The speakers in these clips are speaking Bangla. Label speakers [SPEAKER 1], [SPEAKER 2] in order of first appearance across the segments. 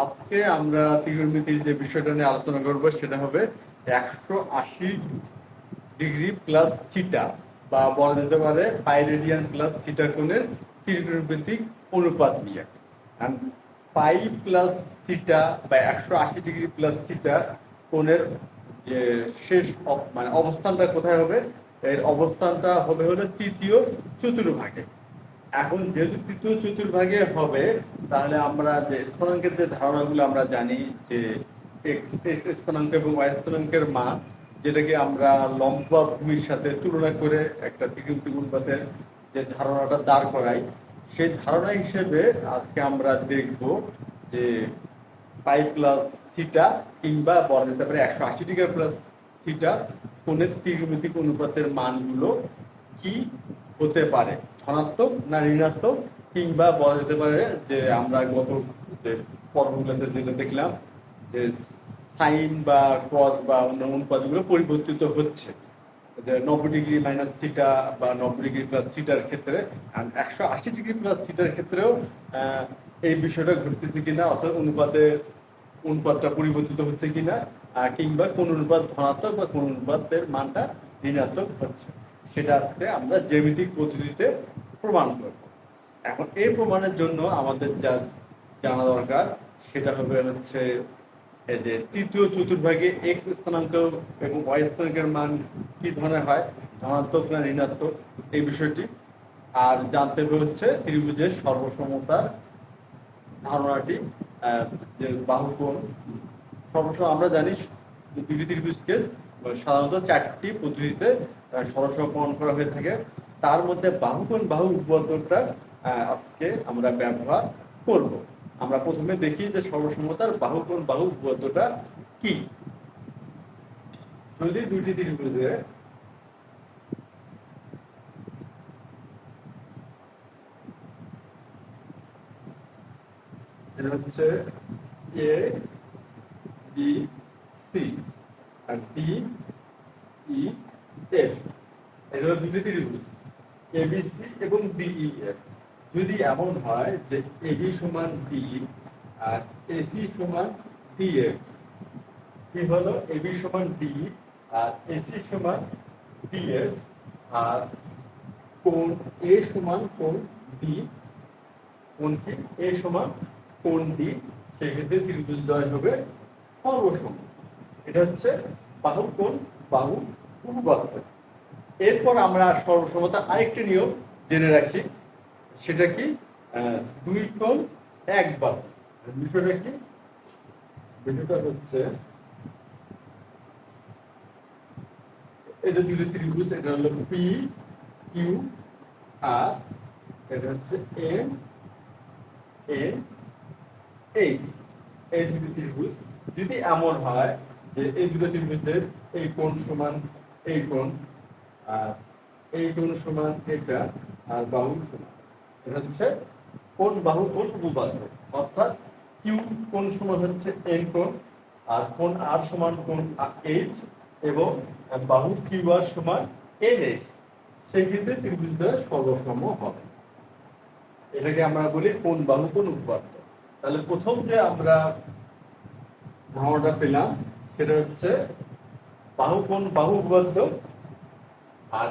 [SPEAKER 1] আজকে আমরা ত্রিকোণমিতির যে বিষয়টা নিয়ে আলোচনা করব, সেটা হবে একশো আশি ডিগ্রি প্লাস থিটা, বা বলা যেতে পারে পাইরেডিয়ান প্লাস থিটা কোণের ত্রিকোণমিতিক অনুপাত নিয়ে। পাই প্লাস থিটা বা একশো আশি ডিগ্রি প্লাস থিটা কোণের যে শেষ মানে অবস্থানটা কোথায় হবে? এর অবস্থানটা হবে হলো তৃতীয় চতুর্ভাগে। এখন যেহেতু তৃতীয় চতুর্ভাগে হবে, তাহলে আমরা যে স্থানাঙ্কের যে ধারণাগুলো আমরা জানি যে স্থানাঙ্ক এবং ওয়াই স্থানাঙ্কের মান যেটাকে আমরা লম্বা ভূমির সাথে তুলনা করে একটা ত্রিকোণমিতিক অনুপাতের যে ধারণাটা দাঁড় করাই, সেই ধারণা হিসেবে আজকে আমরা দেখব যে পাই প্লাস থিটা কিংবা বলা যেতে পারে একশো আশি ডিগ্রি প্লাস থিটা কোণের ত্রিকোণমিতিক অনুপাতের মানগুলো কি হতে পারে। ধনাত্মক না ঋণাত্মক কিংবা বলা যেতে পারে যে আমরা গত যে পর্বগুলোতে যেটা দেখলাম যে সাইন বা ক্রস বা অন্য অনুপাতগুলো পরিবর্তিত হচ্ছে। যে নব্বই ডিগ্রি মাইনাস থিটা বা নব্বই ডিগ্রি প্লাস থিটার ক্ষেত্রে একশো আশি ডিগ্রি প্লাস থিটার ক্ষেত্রেও এই বিষয়টা ঘটতেছে কিনা অর্থাৎ অনুপাতের অনুপাতটা পরিবর্তিত হচ্ছে কিনা কিংবা কোন অনুপাত ধনাত্মক বা কোন অনুপাতের মানটা ঋণাত্মক হচ্ছে। সেটা আজকে আমরা জ্যামিতিক পদ্ধতিতে প্রমাণ করব। এখন এই প্রমাণের জন্য আমাদের যা জানা দরকার, সেটা হবে হচ্ছে যে তৃতীয় চতুর্ভাগে এক্স স্থানাঙ্ক এবং ওয়াই স্থানাঙ্কের মান কি ধরনের হয়? ধনাত্মক না ঋণাত্মক? এই বিষয়টি। আর জানতে হবে হচ্ছে ত্রিভুজের সর্বসমতার ধারণাটি যে বাহুকোণ সর্বসম আমরা জানি দুটি ত্রিভুজকে সাধারণত চারটি পদ্ধতিতে সরলসহ প্রমাণ করা হয়ে থাকে। তার মধ্যে বাহুকোণ বাহু আহ, আজকে আমরা ব্যবহার করব। আমরা প্রথমে দেখি যে সর্বসমতার বাহুকোণ বাহু উপপাদ্যটা কি। যদি দুটি ত্রিভুজে এটা হচ্ছে এ বি সি আর ডি ই এফ এটা হলো দুটি ত্রিভুজ এ বি সি এবং ডিই এফ যদি এমন হয় যে এ বি সমান ডি আর এসি সমান ডি এফ কি হলো? এ বি সমান ডি আর এসি সমান ডি এফ আর কোণ এ সমান কোণ ডি কোণ কি? এ সমান কোণ ডি সেক্ষেত্রে ত্রিভুজ দ্বয় হবে সর্বসম। এটা হচ্ছে বাহু কোণ বাহু উপপাদ্য এরপর আমরা সর্বসমতা আরেকটি নিয়ম জেনে রাখি, সেটা কি? দুই কোণ একবার বিষয়টা কি? বিষয়টা হচ্ছে, এটা দুটো ত্রিভুজ, এটা হলো পি কিউ আর এটা হচ্ছে এম এন এইচ এই দুটি ত্রিভুজ যদি এমন হয় যে এই দুটো ত্রিভুজের এই কোণ সমান এই কোণ আর এই কোণ সমান এটা আর বাহু সমান। এটা হচ্ছে কোণ বাহু কোণ উপপাদ্য। অর্থাৎ কিউ কোণ সমান হচ্ছে এন কোণ আর কোণ আর সমান কোণ এইচ এবং বাহু কিউ আর সমান এন এইচ। সেই ক্ষেত্রে ত্রিভুজদ্বয় সর্বসম হবে। এটাকে আমরা বলি কোন বাহু কোন উপপাদ্য। তাহলে প্রথম যে আমরা ধারণাটা পেলাম, সেটা হচ্ছে বাহু কোন বাহু উপপাদ্য আর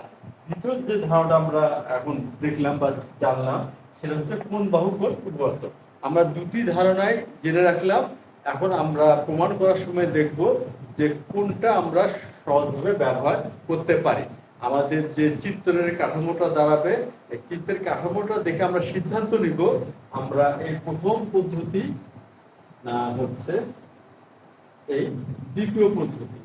[SPEAKER 1] দ্বিতীয় যে ধারণাটা আমরা এখন দেখলাম বা জানলাম, সেটা হচ্ছে কোন বাহু কোন উপপাদ্য আমরা দুটি ধারণায় জেনে রাখলাম। এখন আমরা প্রমাণ করার সময় দেখব যে কোনটা আমরা সহজভাবে ব্যবহার করতে পারি। আমাদের যে চিত্রের কাঠামোটা দাঁড়াবে, এই চিত্রের কাঠামোটা দেখে আমরা সিদ্ধান্ত নিব, আমরা এই প্রথম পদ্ধতি, না, হচ্ছে এই দ্বিতীয় পদ্ধতি।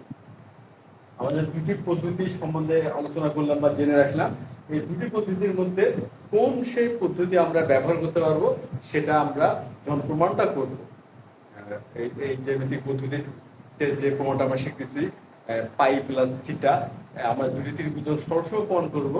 [SPEAKER 1] আমাদের দুটি পদ্ধতি সম্বন্ধে আলোচনা করলাম বা জেনে রাখলাম। এই দুটি পদ্ধতির মধ্যে কোন সেই পদ্ধতি আমরা ব্যবহার করতে পারব, সেটা আমরা যখন প্রমাণটা করব এই জ্যামিতিক পদ্ধতিতে যে প্রমাণটা আমরা শিখতেছি পাই প্লাস থিটা আমরা দুটি ত্রিভুজ সরাসরি প্রমাণ করব।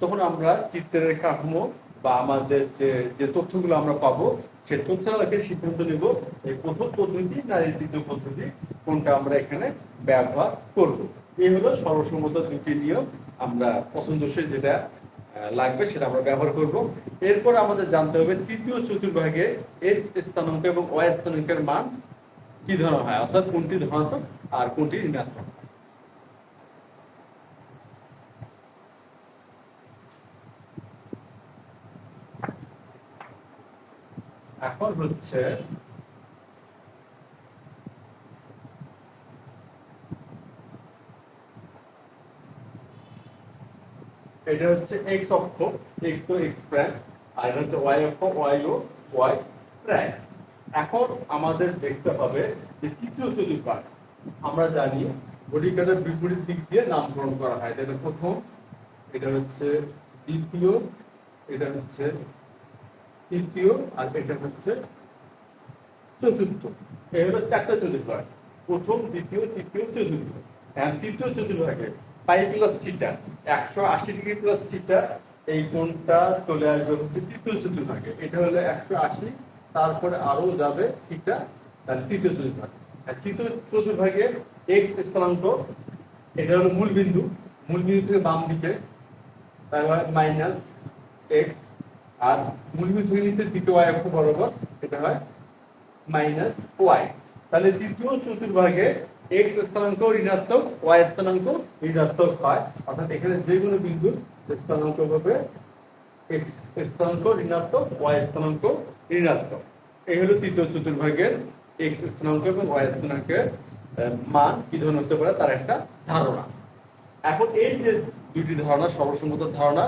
[SPEAKER 1] তখন আমরা চিত্রের কাঠামো বা আমাদের যে যে তথ্যগুলো আমরা পাবো সেই তথ্য আলোকে সিদ্ধান্ত নেব এই প্রথম পদ্ধতি না দ্বিতীয় পদ্ধতি, কোনটা আমরা এখানে ব্যবহার করব। এই হলো সর্বসম্মত দুটি নিয়ম। আমরা পছন্দসই যেটা লাগবে সেটা আমরা ব্যবহার করব। এরপর আমাদের জানতে হবে তৃতীয় চতুর্ভাগে এস স্থানাঙ্ক এবং ওয়াই স্থানাঙ্কের মান কি ধরনের হয়, অর্থাৎ কোনটি ধনাত্মক আর কোনটি ঋণাত্মক। এখন হচ্ছে এটা হচ্ছে এক্স অক্ষ এক্স তো এক্স প্রাইম আর এটা হচ্ছে ওয়াই অক্ষ ওয়াই ও ওয়াই প্রাইম এখন আমাদের দেখতে হবে যে তৃতীয় চতুর্পাঠ, আমরা জানি ঘটিকাটার বিপরীত দিক দিয়ে নামকরণ করা হয়। এটা প্রথম, এটা হচ্ছে দ্বিতীয়, এটা হচ্ছে তৃতীয়, আর এটা হচ্ছে চতুর্থ। এই হলো চারটা চতুর্ভাগ প্রথম, দ্বিতীয়, তৃতীয়, চতুর্থ। হ্যাঁ তৃতীয় চতুর্ভাগে পাই প্লাস থিটা একশো আশি ডিগ্রি প্লাস থিটা এই কোণটা চলে আসবে হচ্ছে তৃতীয় চতুর্ভাগে। এটা হলো একশো আশি, তারপরে আরও যাবে থিটা তার তৃতীয় চতুর্ভাগ। তৃতীয় চতুর্ভাগে এক্স স্থানাঙ্ক, এটা হলো মূল বিন্দু। মূল বিন্দু থেকে বাম দিকে তারপর মাইনাস এক্স আর মূল বিন্দু থেকে নিচে দ্বিতীয় ওয়াই অক্ষ বরাবর, এটা হয় মাইনাস ওয়াই তাহলে তৃতীয় চতুর্ভাগে এক্স স্থানাঙ্ক ঋণাত্মক ওয়াই স্থানাঙ্ক ঋণাত্মক হয়। অর্থাৎ এখানে যে কোনো বিন্দুর স্থানাঙ্ক হবে এক্স স্থানাঙ্ক ঋণাত্মক ওয়াই স্থানাঙ্ক ঋণাত্মক। এই হলো তৃতীয় চতুর্ভাগের এক্স স্থানাঙ্ক এবং ওয়াই স্থানাঙ্কের মান। কি ধরনের হতে পারে? তার একটা ধারণা। এখন এই যে দুটি ধারণা, সর্বসম্মত ধারণা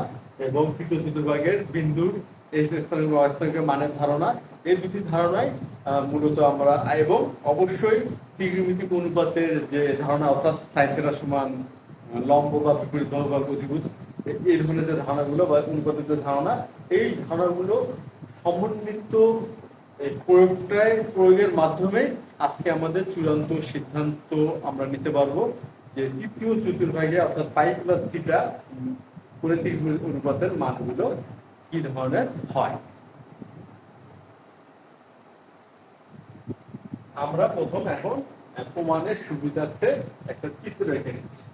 [SPEAKER 1] এবং তৃতীয় চতুর্ভাগের বিন্দুর এই স্থানাঙ্ক অস্থাঙ্কের মানের ধারণা এই দুটি ধারণাই আহ, মূলত আমরা এবং অবশ্যই ত্রিকোণমিতিক অনুপাতের যে ধারণা অর্থাৎ থেটা সমান লম্ব বা বিপরীত বা অধিভুজ এই ধরনের যে ধারণাগুলো বা অনুপাতের যে ধারণা এই ধারণাগুলো সমন্বিত প্রয়োগটায় প্রয়োগের মাধ্যমে আজকে আমাদের চূড়ান্ত সিদ্ধান্ত আমরা নিতে পারব যে তৃতীয় চতুর্ভাগে অর্থাৎ পাই প্লাস থিটা করে ত্রিভুজ অনুপাতের মানগুলো কি ধরনের হয়? আমরা প্রথম এখন প্রমাণের সুবিধার্থে একটা চিত্র রেখে নিচ্ছি।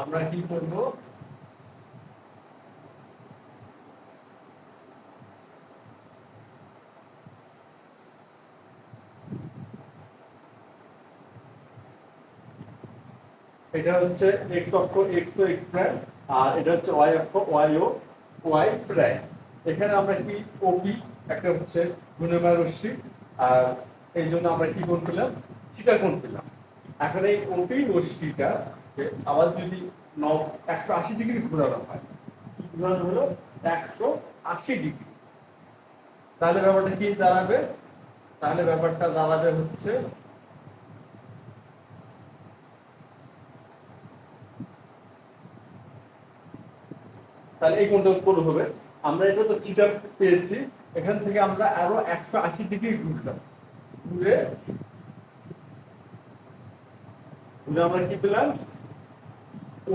[SPEAKER 1] আমরা কি করব? এটা হচ্ছে এক্স অক্ষ এক্স তো এক্স প্রাইম আর এটা হচ্ছে ওয়াই অক্ষ ওয়াই ও ওয়াই প্রাইম এখানে আমরা কি ওপি একটা হচ্ছে গুণময় রশ্মি, আর এই জন্য আমরা কি কোণ পেলাম? থিটা কোণ পেলাম। এখন এই ওপি রশ্মিটা আবার যদি একশো আশি ডিগ্রি ঘোরানো হয় ঘোরানো হলো? একশো আশি ডিগ্রি। তাহলে ব্যাপারটা কি দাঁড়াবে? তাহলে ব্যাপারটা দাঁড়াবে হচ্ছে তাহলে এই কোণটা উৎপন্ন হবে। আমরা এটা তো থিটা পেয়েছি। এখান থেকে আমরা আরও একশো আশি ডিগ্রি ঘুরলাম। ঘুরে ঘুরে আমরা কি পেলাম?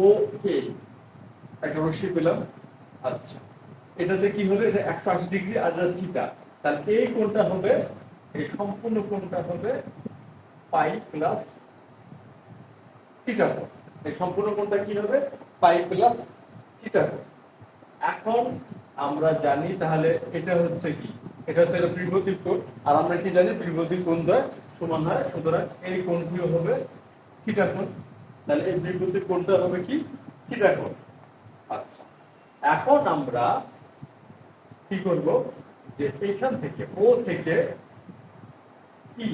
[SPEAKER 1] ও এ একটা রশ্মি পেলাম। আচ্ছা। এটাতে কি হবে এটা একশো আশি ডিগ্রি আর এটা থিটা তাহলে এই কোণটা হবে, এই সম্পূর্ণ কোণটা হবে পাই প্লাস থিটা কোণ এই সম্পূর্ণ কোণটা কি হবে? পাই প্লাস থিটা কোণ এখন আমরা জানি তাহলে এটা হচ্ছে কি? এটা হচ্ছে ত্রিভুতিক কোণ। আর আমরা কি জানি? ত্রিভুতিক কোণ দ্বয় সমান হয়। সুতরাং এই কোণটিও হবে? থিটা তাহলে এই ত্রিভুতিক কোণটা হবে কি? থিটা আচ্ছা। এখন আমরা কি করব? যে এখান থেকে, ও থেকে ই,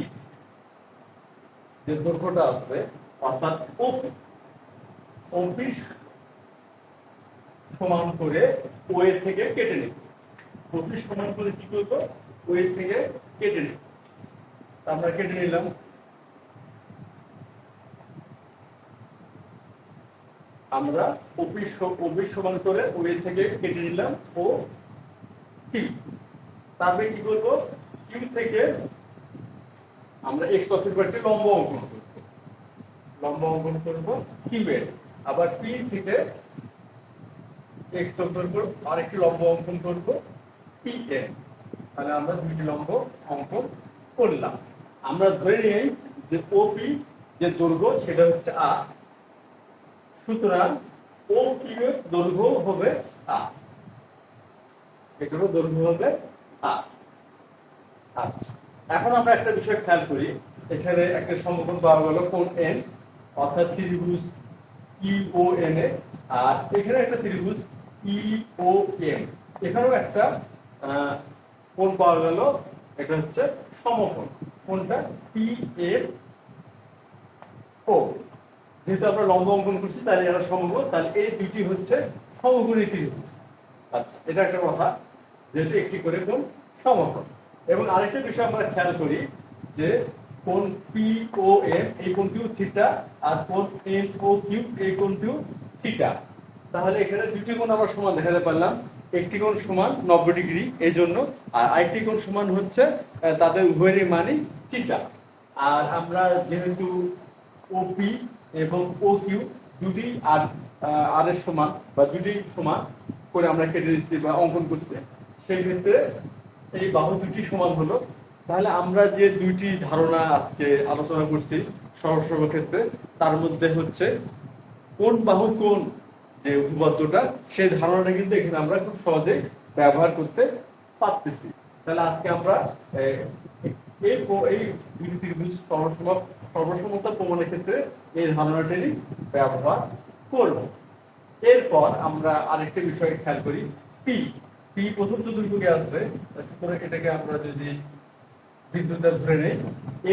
[SPEAKER 1] যে দৈর্ঘ্যটা আছে, অর্থাৎ ওপি ওপি সমান করে ওয়ে থেকে কেটে নিব প্রতি সমান করে কি করব? ওয়ে থেকে কেটে নিব আমরা কেটে নিলাম। আমরা অফিস অফিস সমান করে ওয়ে থেকে কেটে নিলাম ও কি তারপরে কি করব? কিউ থেকে আমরা এক্স অক্ষের কয়েকটি লম্ব অঙ্কন করব। লম্ব অঙ্কন করব কিউয়ের আবার পি থেকে এক্স অক্ষের উপর আরেকটি লম্ব অঙ্কন করব পি এন তাহলে আমরা দুইটি লম্ব অঙ্কন করলাম। আমরা ধরে নিই যে ওপি যে দৈর্ঘ্য, সেটা হচ্ছে আর সুতরাং ও এর দৈর্ঘ্য হবে আর এটারও দৈর্ঘ্য হবে আর আচ্ছা। এখন আমরা একটা বিষয় খেয়াল করি। এখানে একটা সমকোণ পাওয়া গেল কোণ এন অর্থাৎ ত্রিভুজ ই ও এন এ। আর এখানে একটা ত্রিভুজ ই ও এম এখানেও একটা কোণ পাওয়া গেল, এটা হচ্ছে সমকোণ। কোনটা পি এর ও যেহেতু আমরা লম্ব অঙ্কন করছি, তাহলে এরা সমকোণ, তাহলে এই দুটি হচ্ছে সমকোণী ত্রিভুজ। আচ্ছা এটা একটা কথা, যেহেতু একটি করে কোণ সমকোণ। এবং আরেকটা বিষয় আমরা খেয়াল করি, যে কোণ পি ও এম এই কোণটিও থিটা আর কোণ এন ও কিউ এই কোণটিও থিটা তাহলে এখানে দুটি কোণ আমরা সমান দেখাতে পারলাম। একটি কোণ সমান নব্বই ডিগ্রি এই জন্য আর আরেকটি কোণ সমান হচ্ছে তাদের উভয়েরই মানই থিটা। আর আমরা যেহেতু ওপি এবং ও কিউ দুটি আর আর এর সমান বা দুটি সমান করে আমরা কেটে দিচ্ছি বা অঙ্কন করছি সেই ক্ষেত্রে এই বাহু দুটি সমান হলো। তাহলে আমরা যে দুইটি ধারণা আজকে আলোচনা করছি সহজ ক্ষেত্রে, তার মধ্যে হচ্ছে কোন বাহু কোন যে উপপাদ্যটা, সেই ধারণাটা কিন্তু এখানে আমরা খুব সহজে ব্যবহার করতে পারতেছি। তাহলে আজকে আমরা এই এই প্রমাণের ক্ষেত্রে এই ধারণাটারই ব্যবহার করব। এরপর আমরা আরেকটা বিষয় খেয়াল করি পি পি প্রথম চতুর্ভুগে আছে এটাকে আমরা যদি বিন্দুটা ধরে নেই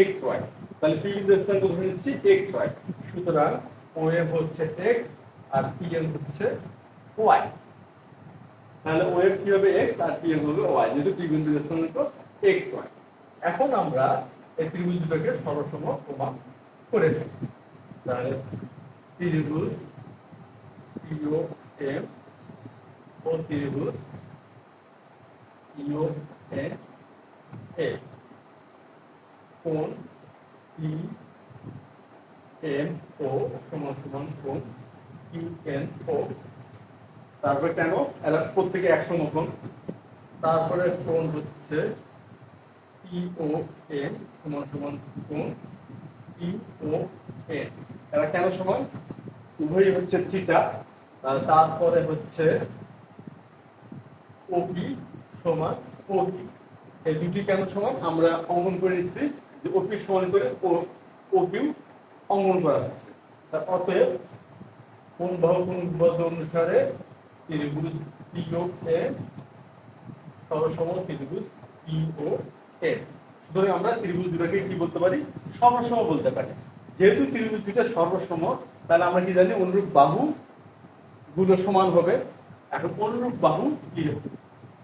[SPEAKER 1] এক্স ওয়াই তাহলে পি বিন্দু স্থান ধরে নিচ্ছি এক্স ওয়াই সুতরাং ও এম হচ্ছে এক্স আর পি এম হচ্ছে ওয়াই তাহলে ও এম কি হবে এক্স আর পি এম হবে ওয়াই যেহেতু বিন্দু স্থানাঙ্ক এক্স ওয়াই এখন আমরা এই ত্রিভুজ দুটোকে সরসম প্রমাণ করে ফেলি। তাহলে ত্রিভুজ ইউ এম ও ত্রিভুজ ইউ এন এ কোণ ই এম ও সমান সমান কোণ তারপরে কেন? এরা প্রত্যেকে একশো মতন। তারপরে কোণ হচ্ছে ই এন সমান সমান এন এরা কেন সমান? উভয়ই হচ্ছে থিটা। তারপরে হচ্ছে ওপি সমান ওটি এই দুটি কেন সমান? আমরা অঙ্কন করে নিচ্ছি যে ওপি সমান করে ও ওকিউ অঙ্কন করা হচ্ছে। অতএব কোন বাহু, কোন উপপাদ্য অনুসারে ত্রিভুজ পিও এ সরসম ত্রিভুজ পিও এ সুতরাং আমরা ত্রিভুজ দুটাকে কি বলতে পারি? সর্বসম বলতে পারি। যেহেতু ত্রিভুজ দুটা সর্বসম, তাহলে আমরা কি জানি অনুরূপ বাহু গুলো সমান হবে। এখন অনুরূপ বাহু কি?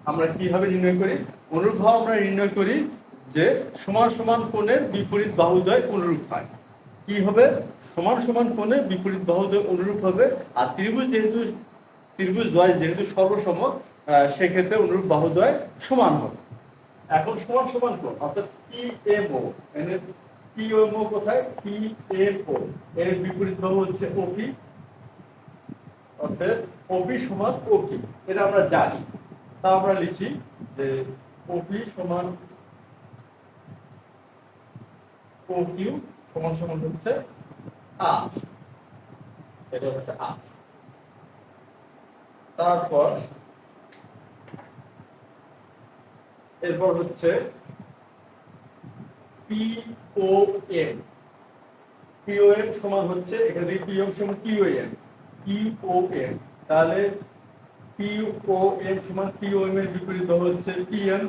[SPEAKER 1] আমরা কীভাবে নির্ণয় করি? অনুরূপ বাহু আমরা নির্ণয় করি যে সমান সমান কোণের বিপরীত বাহুদ্বয় অনুরূপ হয়। কি হবে? সমান সমান কোণে বিপরীত বাহুদ্বয় অনুরূপ হবে। আর ত্রিভুজ যেহেতু, ত্রিভুজ দ্বয় যেহেতু সর্বসম সেক্ষেত্রে অনুরূপ বাহুদ্বয় সমান হবে। এখন সমান সমান কোণ, অর্থাৎ পি এম ও এর পি এম ও কোথায়? পি এম ও এর বিপরীত বাহু হচ্ছে ওপি অর্থাৎ ওপি সমান ওকি এটা আমরা জানি। তা আমরা লিখি যে ওপি সমান ও কিউ সমান সমান হচ্ছে আর এটা হচ্ছে আর তারপর এরপর হচ্ছে পি ও এম পিওএম সমান হচ্ছে, এখানে থেকে পিওএম সমান কিউএম পিওএম তাহলে পিওএম সমান পিওএম এর বিপরীত হচ্ছে পিএম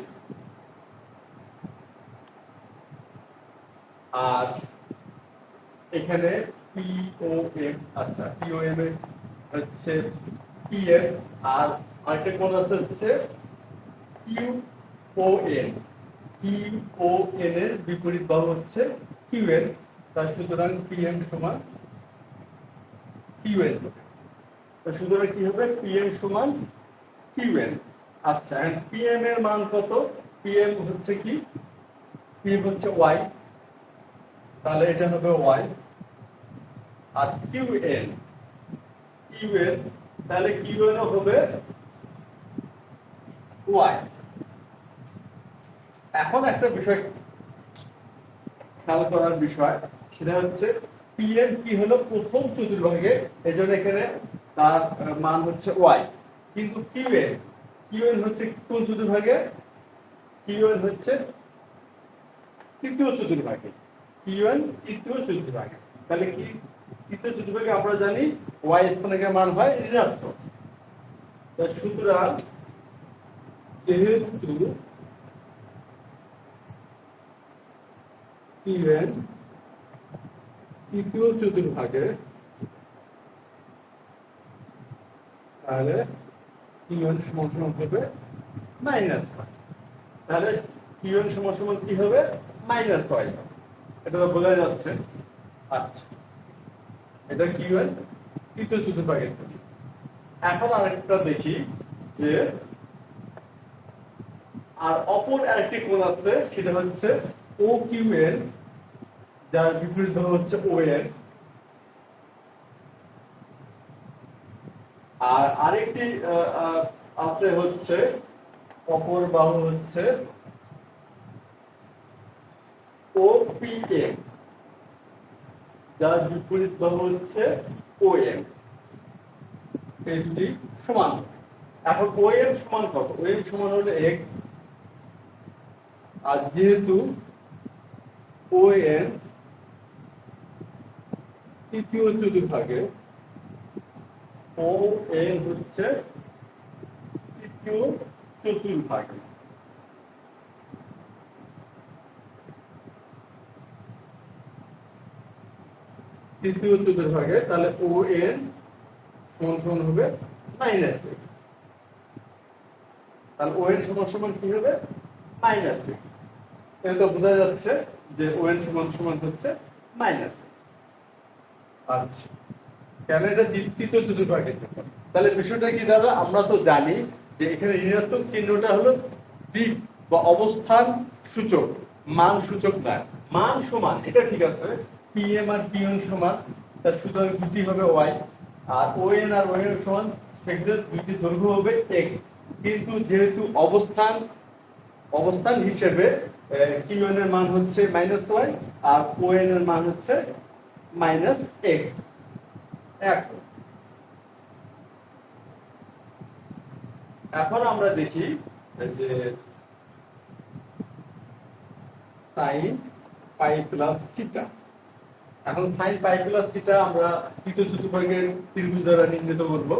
[SPEAKER 1] আর এখানে পিওএম আচ্ছা পিওএম এর হচ্ছে পিএম আর আরেকটা কোন আছে হচ্ছে Q O N O N এর বিপরীত বাহু হচ্ছে কিউ এন তার সুতরাং পিএম সমান কিউ এন সুতরাং কি হবে? পিএম সমান কিউ এন আচ্ছা পিএম এর মান কত? পিএম হচ্ছে কি? পিএম হচ্ছে ওয়াই তাহলে এটা হবে ওয়াই আর কিউ এন কিউ এন তাহলে কিউ এন হবে ওয়াই এখন একটা বিষয় খেয়াল করার বিষয়, সেটা হচ্ছে পিএম কি হলো প্রথম চতুর্ভাগে এই জন্য এখানে তার মান হচ্ছে ওয়াই কিন্তু কিউএন কিউএন হচ্ছে কোন চতুর্ভাগে? কিউএন হচ্ছে তৃতীয় চতুর্ভাগে। কিউএন তৃতীয় চতুর্ভাগে। তাহলে কি তৃতীয় চতুর্ভাগে আমরা জানি ওয়াই স্থানাঙ্কের মান হয় ঋণাত্মক। সুতরাং যেহেতু তৃতীয় চতুর্ভাগে, তাহলে কিউএন সমান সমান হবে মাইনাস তাহলে কিউএন সমান সমান কি হবে? মাইনাস ওয়াই এটা তো বোঝা যাচ্ছে। আচ্ছা। এটা কিউএন তৃতীয় চতুর্ভাগের থেকে। এখন আরেকটা দেখি যে, আর অপর আরেকটি কোণ আছে, সেটা হচ্ছে ও কিউএন যার বিপরীত হচ্ছে ও এন আর আরেকটি আছে হচ্ছে, অপর বাহু হচ্ছে ও পি এম যার বিপরীত বাহু হচ্ছে ও এম সমান এখন ও এম সমান কত? ও এম সমান হলো এক্স আর যেহেতু ও এন তৃতীয় চতুর্ভাগে ও এন হচ্ছে তৃতীয় চতুর্ভাগে। তৃতীয় চতুর্ভাগে তাহলে ও এন সমান সমান হবে মাইনাস সিক্স তাহলে ও এন সমান সমান কি হবে? মাইনাস সিক্স তো বোঝা যাচ্ছে যে ও এন সমান সমান হচ্ছে মাইনাস সিক্স আচ্ছা। কেন এটা তৃতীয় চতুর্ভাগের জন্য তাহলে বিষয়টা কি দাদা? আমরা তো জানি যে এখানে ঋণাত্মক চিহ্নটা হলো দিক বা অবস্থান সূচক। মান সূচক না মান সমান, এটা ঠিক আছে। পিএম আর পিএন সমান, তার সুতরাং দুটি হবে ওয়াই আর ওএন আর ওএন সমান, সেক্ষেত্রে দুইটি দৈর্ঘ্য হবে এক্স কিন্তু যেহেতু অবস্থান অবস্থান হিসেবে কিউএন এর মান হচ্ছে মাইনাস ওয়াই আর ওএন এর মান হচ্ছে মাইনাস এক্স এখন এখন আমরা দেখি যে সাইন পাই প্লাস থিটা এখন সাইন পাই প্লাস থিটা আমরা তৃতীয় চতুর্ভাগের ত্রিভুজ দ্বারা নির্ণীত করব।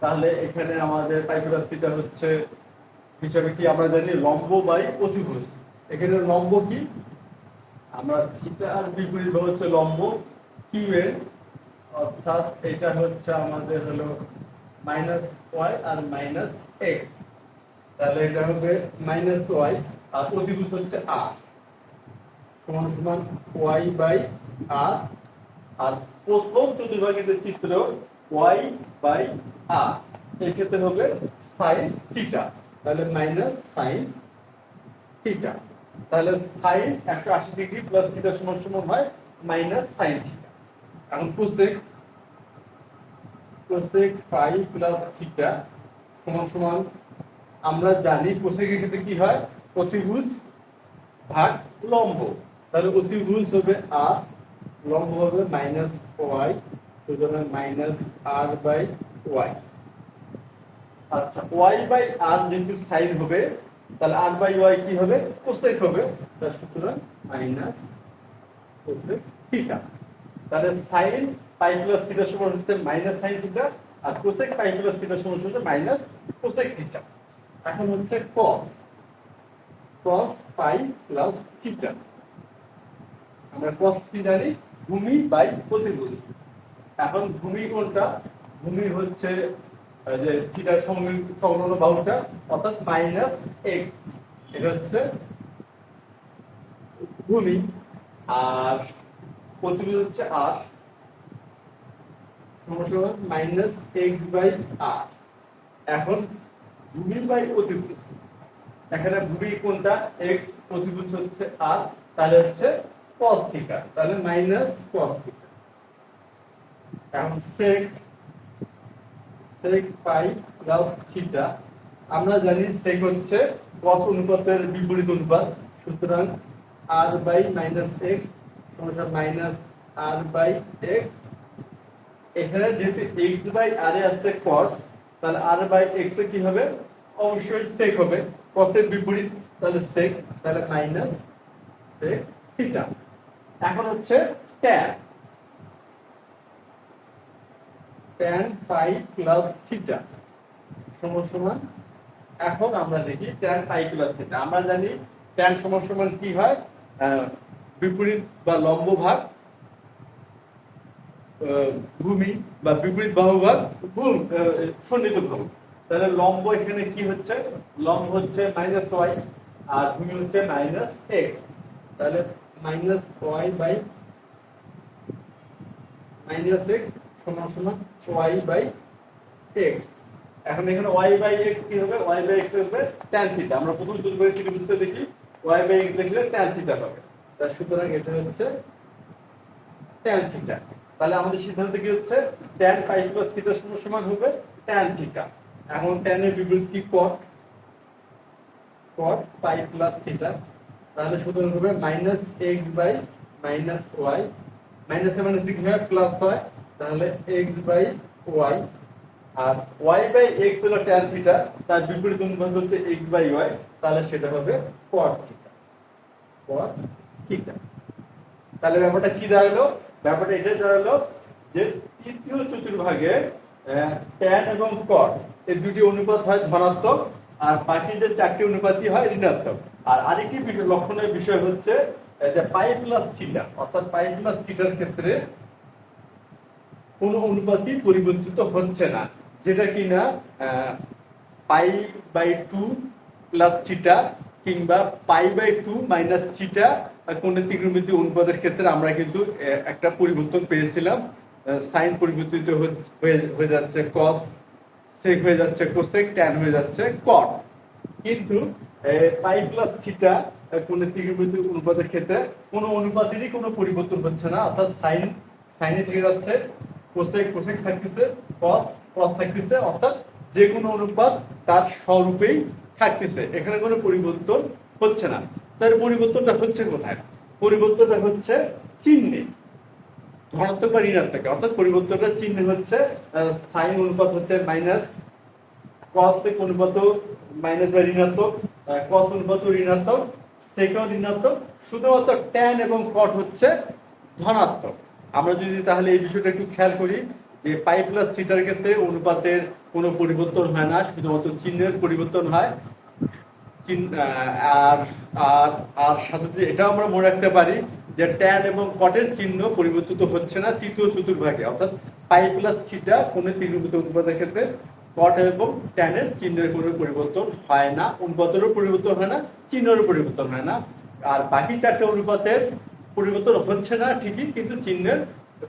[SPEAKER 1] তাহলে এখানে আমাদের পাই প্লাস থিটা হচ্ছে, হিসাবে কি আমরা জানি, লম্ব বাই অতিভুজ। এখানে লম্ব কি? আমরা থিটা আর বিপরীত হচ্ছে লম্ব, কিউ এর, অর্থাৎ এটা হচ্ছে আমাদের হলো মাইনাস ওয়াই আর মাইনাস এক্স। তাহলে এটা হবে মাইনাস ওয়াই আর অতিভুজ হচ্ছে আর। সমান সমান ওয়াই বাই আর আর প্রথম চতুর্ভাগের চিত্র ওয়াই বাই আর এক্ষেত্রে হবে সাইন থিটা তাহলে মাইনাস সাইন থিটা তাহলে সাইন একশো আশি ডিগ্রি প্লাস থিটা সমান সমান হয় মাইনাস সাইন থিটা এখন পাই প্লাস থিটা সমান সমান, আমরা জানি কোসেকের ক্ষেত্রে কি হয়? অতিভুজ ভাগ লম্ব, তাহলে অতিভুজ হবে আর লম্ব হবে মাইনাস ওয়াই সুতরাং মাইনাস আর বাই ওয়াই আচ্ছা ওয়াই বাই আর যেহেতু সাইন হবে, তাহলে আর বাই ওয়াই কি হবে? কোসেক হবে। তার সুতরাং মাইনাস কোসেক থিটা তাহলে সাইন পাই প্লাস থিটা সমান হচ্ছে মাইনাস সাইন থিটা আর কোসেক পাই প্লাস থিটা সমান হচ্ছে মাইনাস কোসেক থিটা এখন হচ্ছে কস কস পাই প্লাস থিটা আমরা কস কি জানি? ভূমি বাই প্রতিভুজ এখন ভূমি কোনটা? ভূমি হচ্ছে যে থিটার সংলগ্ন বাহুটা, অর্থাৎ মাইনাস এক্স এটা হচ্ছে ভূমি। আর প্রতিভুজ হচ্ছে R minus X by R এখন ভূমি বাই অতিভুজ এখানে ভূমি কোনটা? এক্স অতিভুজ হচ্ছে আর তাহলে হচ্ছে cos থিটা তাহলে মাইনাস cos থিটা এখন sec sec pi plus theta আমরা জানি sec হচ্ছে cos অনুপাতের বিপরীত অনুপাত, সুতরাং r বাই মাইনাস এক্স সমস্যা মাইনাস আর বাই এক্স এখানে যেহেতু এক্স বাই আর এ আসছে কস তাহলে আর বাই এক্স এ কি হবে? অবশ্যই সেক হবে। কসের বিপরীত, তাহলে সেক তাহলে মাইনাস সেক থিটা এখন হচ্ছে tan tan pi plus theta সমান এখন আমরা দেখি ট্যান পাই প্লাস থিটা আমরা জানি ট্যান সমান কি হয়? বিপরীত বা লম্ব ভাগ ভূমি বা বিপরীত বাহু ভাগ, ভূম সন্নিহিত বাহু তাহলে লম্ব এখানে কি হচ্ছে? লম্ব হচ্ছে মাইনাস ওয়াই আর ভূমি হচ্ছে মাইনাস এক্স তাহলে minus Y by minus X সমান সমান ওয়াই বাই এক্স। এখন এখানে ওয়াই বাই এক্স কি হবে? ওয়াই বাই এক্স হবে ট্যান থিটা আমরা প্রথম দুর্বল থেকে বুঝতে দেখি, ওয়াই বাই এক্স দেখলে ট্যান থিটা হবে তা সুতরাং এটা হচ্ছে ট্যান থিটা তাহলে আমাদের সিদ্ধান্ত কি হচ্ছে? ট্যান পাই প্লাস থিটা সমান হবে ট্যান থিটা এখন ট্যানের বিপরীত কি কট কট পাই প্লাস থিটা তাহলে সুতরাং হবে minus X by minus Y minus minus কি হয় প্লাস হয়, তাহলে এক্স বাই ওয়াই আর ওয়াই বাই এক্স হলো ট্যান থিটা তার বিপরীত অনুপাত হচ্ছে এক্স বাই ওয়াই তাহলে সেটা হবে কট থিটা কট থিটা তাহলে ব্যাপারটা কি দাঁড়াল? ব্যাপারটা এটাই দাঁড়াল যে তৃতীয় চতুর্ভাগে ট্যান এবং কট এই দুটি অনুপাত হয় ধনাত্মক, আর বাকি যে চারটি অনুপাতই হয় ঋণাত্মক। আর আরেকটি বিষয় লক্ষণের বিষয় হচ্ছে যে পাই প্লাস থিটা, অর্থাৎ পাই প্লাস থিটার ক্ষেত্রে কোনো অনুপাতই পরিবর্তিত হচ্ছে না। যেটা কিনা pi by two plus theta কিংবা pi by two minus theta কোন ত্রিকোণমিতি অনুপাতের ক্ষেত্রে আমরা কিন্তু একটা পরিবর্তন পেয়েছিলাম। সাইন পরিবর্তিত হয়ে- হয়ে যাচ্ছে কস সেক হয়ে যাচ্ছে কোসেক ট্যান হয়ে যাচ্ছে কট কিন্তু পাই প্লাস থিটা কোন ত্রিকোণমিতি অনুপাতের ক্ষেত্রে কোনো অনুপাতেরই কোনো পরিবর্তন হচ্ছে না। অর্থাৎ সাইন সাইনে থেকে যাচ্ছে কোসেক কোসেক থাকতেছে কস কস থাকতেছে, অর্থাৎ যে কোনো অনুপাত তার স্বরূপেই থাকতেছে। এখানে কোনো পরিবর্তন হচ্ছে না। তার পরিবর্তনটা হচ্ছে কোথায়? পরিবর্তনটা হচ্ছে চিহ্নে। ধনাত্মক বা ঋণাত্মক। অর্থাৎ পরিবর্তনটা চিহ্ন হচ্ছে সাইন অনুপাত হচ্ছে মাইনাস কস সেক অনুপাত মাইনাস বা ঋণাত্মক কস অনুপাত ঋণাত্মক সেকন্ড ঋণাত্মক, শুধুমাত্র ট্যান এবং কট হচ্ছে ধনাত্মক। আমরা যদি তাহলে এই বিষয়টা একটু খেয়াল করি যে পাই প্লাস থিটার ক্ষেত্রে অনুপাতের কোনো পরিবর্তন হয় না, শুধুমাত্র চিহ্নের পরিবর্তন হয়। আর আর আর সাথে এটাও আমরা মনে রাখতে পারি যে ট্যান এবং কটের চিহ্ন পরিবর্তিত হচ্ছে না তৃতীয় চতুর্ভাগে, অর্থাৎ পাই প্লাস থিটা কোনো ত্রিভুজ অনুপাতের ক্ষেত্রে কট এবং ট্যানের চিহ্নের কোনো পরিবর্তন হয় না, অনুপাতেরও পরিবর্তন হয় না, চিহ্নেরও পরিবর্তন হয় না। আর বাকি চারটে অনুপাতের পরিবর্তন হচ্ছে না ঠিকই, কিন্তু চিহ্নের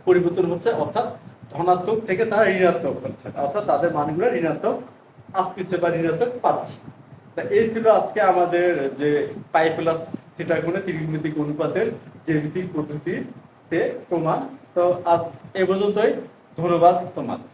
[SPEAKER 1] পরিবর্তন হচ্ছে, অর্থাৎ ধনাত্মক থেকে তারা ঋণাত্মক হচ্ছে, অর্থাৎ তাদের মানগুলো ঋণাত্মক আসতেছে বা ঋণাত্মক পাচ্ছে। তা এই ছিল আজকে আমাদের যে পাই প্লাস থিটা কোণে ত্রিকোণমিতিক অনুপাতের জ্যামিতিক পদ্ধতিতে প্রমাণ। তো আজ এ পর্যন্তই, ধন্যবাদ তোমাদের।